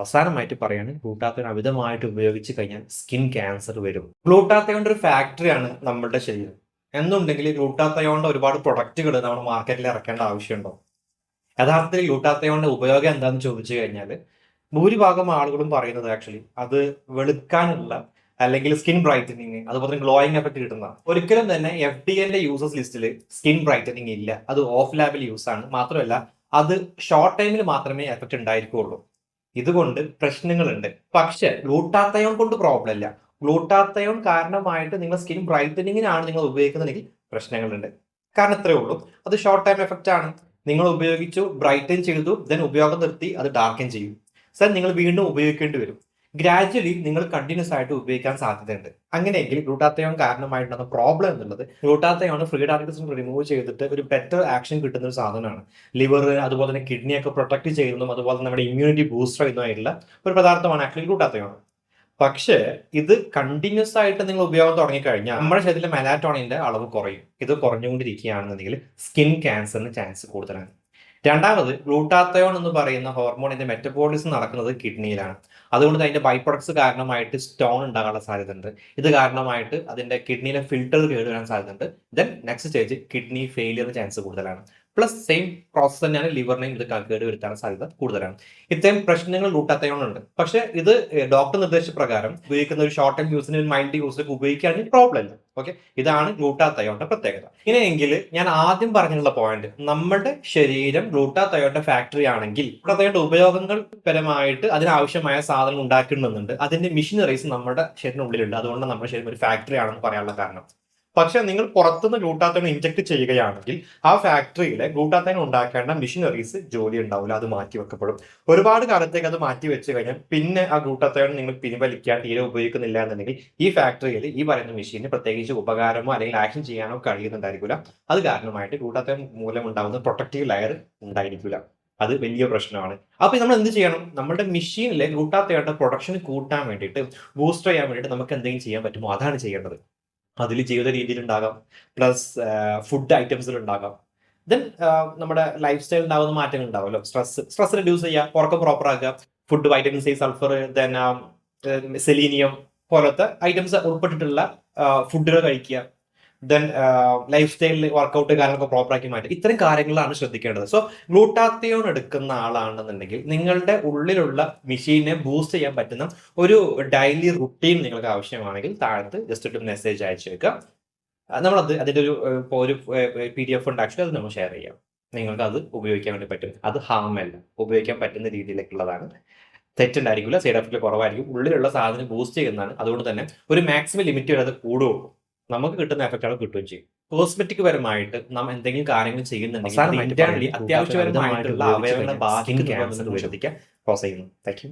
അവസാനമായിട്ട് പറയാണ് ഗ്ലൂട്ടാത്തയോൺ അമിതമായിട്ട് ഉപയോഗിച്ച് കഴിഞ്ഞാൽ സ്കിൻ ക്യാൻസർ വരും. ഗ്ലൂട്ടാത്തയോണിന്റെ ഒരു ഫാക്ടറിയാണ് നമ്മുടെ ശരീരം. എന്നുണ്ടെങ്കിൽ ഗ്ലൂട്ടാത്തയോണിന്റെ ഒരുപാട് പ്രൊഡക്റ്റുകൾ നമ്മൾ മാർക്കറ്റിൽ ഇറക്കേണ്ട ആവശ്യമുണ്ടോ? യഥാർത്ഥത്തിൽ ഗ്ലൂട്ടാത്തയോണിന്റെ ഉപയോഗം എന്താണെന്ന് ചോദിച്ചു കഴിഞ്ഞാൽ ഭൂരിഭാഗം ആളുകളും പറയുന്നത് ആക്ച്വലി അത് വെളുക്കാനുള്ള അല്ലെങ്കിൽ സ്കിൻ ബ്രൈറ്റനിങ് അതുപോലെ തന്നെ ഗ്ലോയിങ് എഫക്ട് കിട്ടുന്ന. ഒരിക്കലും തന്നെ എഫ് ഡി എന്റെ യൂസേഴ്സ് ലിസ്റ്റിൽ സ്കിൻ ബ്രൈറ്റനിങ് ഇല്ല. അത് ഓഫ് ലാബിൽ യൂസ് ആണ്. മാത്രമല്ല അത് ഷോർട്ട് ടൈമിൽ മാത്രമേ എഫക്ട് ഉണ്ടായിരിക്കുള്ളൂ. ഇതുകൊണ്ട് പ്രശ്നങ്ങളുണ്ട്. പക്ഷെ ഗ്ലൂട്ടാത്തയോൺ കൊണ്ട് പ്രോബ്ലം ഇല്ല. ഗ്ലൂട്ടാത്തയോൺ കാരണമായിട്ട് നിങ്ങൾ സ്കിൻ ബ്രൈറ്റനിങ്ങിനാണ് നിങ്ങൾ ഉപയോഗിക്കുന്നതെങ്കിൽ പ്രശ്നങ്ങളുണ്ട്. കാരണം ഇത്രയേ ഉള്ളൂ. അത് ഷോർട്ട് ടൈം എഫക്റ്റ് ആണ്. നിങ്ങൾ ഉപയോഗിച്ചു ബ്രൈറ്റൻ ചെയ്തു ദെൻ ഉപയോഗം നിർത്തി അത് ഡാർക്കൻ ചെയ്യും. സർ നിങ്ങൾ വീണ്ടും ഉപയോഗിക്കേണ്ടി വരും. ഗ്രാജ്വലി നിങ്ങൾ കണ്ടിന്യൂസ് ആയിട്ട് ഉപയോഗിക്കാൻ സാധ്യതയുണ്ട്. അങ്ങനെയെങ്കിൽ ഗ്ലൂട്ടാത്തയോൺ കാരണമായിട്ടുള്ള പ്രോബ്ലം എന്നുള്ളത് ഗ്ലൂട്ടാത്തയോൺ ഫ്രീ ടാർഗറ്റ്സും റിമൂവ് ചെയ്തിട്ട് ഒരു ബെറ്റർ ആക്ഷൻ കിട്ടുന്ന ഒരു സാധനമാണ്. ലിവർ അതുപോലെ തന്നെ കിഡ്നിയൊക്കെ പ്രൊട്ടക്ട് ചെയ്യുന്നതും അതുപോലെ നമ്മുടെ ഇമ്മ്യൂണിറ്റി ബൂസ്റ്റർ ചെയ്യുന്നതായിട്ടുള്ള ഒരു പദാർത്ഥമാണ് ആക്ച്വലി ഗ്ലൂട്ടാത്തയോൺ പക്ഷേ ഇത് കണ്ടിന്യൂസ് ആയിട്ട് നിങ്ങൾ ഉപയോഗം തുടങ്ങിക്കഴിഞ്ഞാൽ നമ്മുടെ ശരീരത്തിലെ മെലാറ്റോണിന്റെ അളവ് കുറയും. ഇത് കുറഞ്ഞുകൊണ്ടിരിക്കുകയാണെന്നുണ്ടെങ്കിൽ സ്കിൻ ക്യാൻസറിന് ചാൻസ് കൂടുതലാണ്. രണ്ടാമത് ഗ്ലൂട്ടാത്തയോൺ എന്ന് പറയുന്ന ഹോർമോണിന്റെ മെറ്റബോളിസം നടക്കുന്നത് കിഡ്നിയിലാണ് അതുകൊണ്ട് അതിന്റെ ബൈ പ്രൊഡക്ട്സ് കാരണമായിട്ട് സ്റ്റോൺ ഉണ്ടാകാനുള്ള സാധ്യതയുണ്ട്. ഇത് കാരണമായിട്ട് അതിന്റെ കിഡ്നിയിലെ ഫിൽട്ടർ കേടുവരാൻ സാധ്യതയുണ്ട്. Then next stage kidney failure chance കൂടുതലാണ്. പ്ലസ് സെയിം പ്രോസസ് തന്നെയാണ് ലിവറിനെയും ഇത് കേട് വരുത്താൻ സാധ്യത കൂടുതലാണ്. ഇത്രയും പ്രശ്നങ്ങൾ ഉണ്ട്. പക്ഷേ ഇത് ഡോക്ടർ നിർദ്ദേശപ്രകാരം ഉപയോഗിക്കുന്ന ഒരു ഷോർട്ട് ടൈം യൂസിന് മൈൻഡ് യൂസ് ഉപയോഗിക്കുകയാണെങ്കിൽ പ്രോബ്ലം ഇല്ല. ഓക്കെ ഇതാണ് ഗ്ലൂട്ടാത്തയോണ്ട പ്രത്യേകത. ഇങ്ങനെയെങ്കിൽ ഞാൻ ആദ്യം പറഞ്ഞിട്ടുള്ള പോയിന്റ് നമ്മുടെ ശരീരം ഗ്ലൂട്ടാത്തയോണ്ട ഫാക്ടറി ആണെങ്കിൽ ഗ്ലൂട്ടാത്തയോണിന്റെ ഉപയോഗങ്ങൾ പരമായിട്ട് അതിനാവശ്യമായ സാധനം ഉണ്ടാക്കുന്നുണ്ട്. അതിന്റെ മെഷീനറീസ് നമ്മുടെ ശരീരത്തിനുള്ളിലുണ്ട്. അതുകൊണ്ട് നമ്മുടെ ശരീരം ഒരു ഫാക്ടറി ആണെന്ന് പറയാനുള്ള കാരണം. പക്ഷെ നിങ്ങൾ പുറത്തുനിന്ന് ഗ്ലൂട്ടാത്തയോൺ ഇൻജക്ട് ചെയ്യുകയാണെങ്കിൽ ആ ഫാക്ടറിയിലെ ഗ്ലൂട്ടാത്തയോൺ ഉണ്ടാക്കേണ്ട മെഷീനറീസ് ജോലി ഉണ്ടാവില്ല അത് മാറ്റി വെക്കപ്പെടും. ഒരുപാട് കാലത്തേക്ക് അത് മാറ്റി വെച്ച് കഴിഞ്ഞാൽ പിന്നെ ആ ഗ്ലൂട്ടാത്തയോൺ നിങ്ങൾ പിൻവലിക്കാൻ തീരെ ഉപയോഗിക്കുന്നില്ല എന്നുണ്ടെങ്കിൽ ഈ ഫാക്ടറിയിൽ ഈ പറയുന്ന മെഷീന് പ്രത്യേകിച്ച് ഉപകാരമോ അല്ലെങ്കിൽ ആക്ഷൻ ചെയ്യാനോ കഴിയുന്നുണ്ടായിരിക്കില്ല അത് കാരണമായിട്ട് ഗ്ലൂട്ടാത്തയോൺ മൂലം ഉണ്ടാകുന്ന പ്രൊട്ടക്റ്റീവ് ലെയർ ഉണ്ടായിരിക്കില്ല. അത് വലിയ പ്രശ്നമാണ്. അപ്പൊ നമ്മൾ എന്ത് ചെയ്യണം? നമ്മുടെ മെഷീനിലെ ഗ്ലൂട്ടാത്തയോണിന്റെ പ്രൊഡക്ഷൻ കൂട്ടാൻ വേണ്ടിയിട്ട് ബൂസ്റ്റർ ചെയ്യാൻ വേണ്ടിയിട്ട് നമുക്ക് എന്തെങ്കിലും ചെയ്യാൻ പറ്റുമോ? അതാണ് ചെയ്യേണ്ടത്. അതിൽ ജീവിത രീതിയിൽ ഉണ്ടാകാം പ്ലസ് ഫുഡ് ഐറ്റംസിൽ ഉണ്ടാകാം ദെൻ നമ്മുടെ ലൈഫ് സ്റ്റൈൽ ഉണ്ടാകുന്ന മാറ്റങ്ങൾ ഉണ്ടാവുമല്ലോ സ്ട്രെസ് സ്ട്രെസ് റിഡ്യൂസ് ചെയ്യുക ഉറക്കം പ്രോപ്പർ ആക്കുക food vitamin C sulphur then selenium പോലത്തെ ഐറ്റംസ് ഉൾപ്പെട്ടിട്ടുള്ള ഫുഡുകൾ കഴിക്കുക. ദെൻ ലൈഫ് സ്റ്റൈലിൽ വർക്കൗട്ട് കാര്യങ്ങളൊക്കെ പ്രോപ്പറാക്കി മാറ്റി. ഇത്തരം കാര്യങ്ങളാണ് ശ്രദ്ധിക്കേണ്ടത്. സോ ഗ്ലൂട്ടാത്തിയോൺ എടുക്കുന്ന ആളാണെന്നുണ്ടെങ്കിൽ നിങ്ങളുടെ ഉള്ളിലുള്ള മെഷീനെ ബൂസ്റ്റ് ചെയ്യാൻ പറ്റുന്ന ഒരു ഡെയിലി റുട്ടീൻ നിങ്ങൾക്ക് ആവശ്യമാണെങ്കിൽ താഴത്ത് ജസ്റ്റ് ഒരു മെസ്സേജ് അയച്ചു വെക്കുക. നമ്മളത് അതിന്റെ ഒരു ഒരു പി ഡി എഫ് ഉണ്ടാക്കി അത് നമ്മൾ ഷെയർ ചെയ്യാം. നിങ്ങൾക്ക് അത് ഉപയോഗിക്കാൻ വേണ്ടി പറ്റും. അത് ഹാം അല്ല. ഉപയോഗിക്കാൻ പറ്റുന്ന രീതിയിലേക്കുള്ളതാണ്. തെറ്റുണ്ടായിരിക്കില്ല. സൈഡ് എഫക്റ്റ് കുറവായിരിക്കും. ഉള്ളിലുള്ള സാധനം ബൂസ്റ്റ് ചെയ്യുന്നതാണ്. അതുകൊണ്ട് തന്നെ ഒരു മാക്സിമം ലിമിറ്റ് വരെ അത് കൂടുകയുള്ളൂ. നമുക്ക് കിട്ടുന്ന എഫക്റ്റ് ആണ് കിട്ടുകയും ചെയ്യും. കോസ്മെറ്റിക് പരമായിട്ട് നാം എന്തെങ്കിലും കാര്യങ്ങൾ ചെയ്യുന്നുണ്ടെങ്കിൽ അത്യാവശ്യപരമായിട്ടുള്ള അവയവങ്ങളെ ബാധിക്കുന്ന ചെയ്യുന്നു. Thank you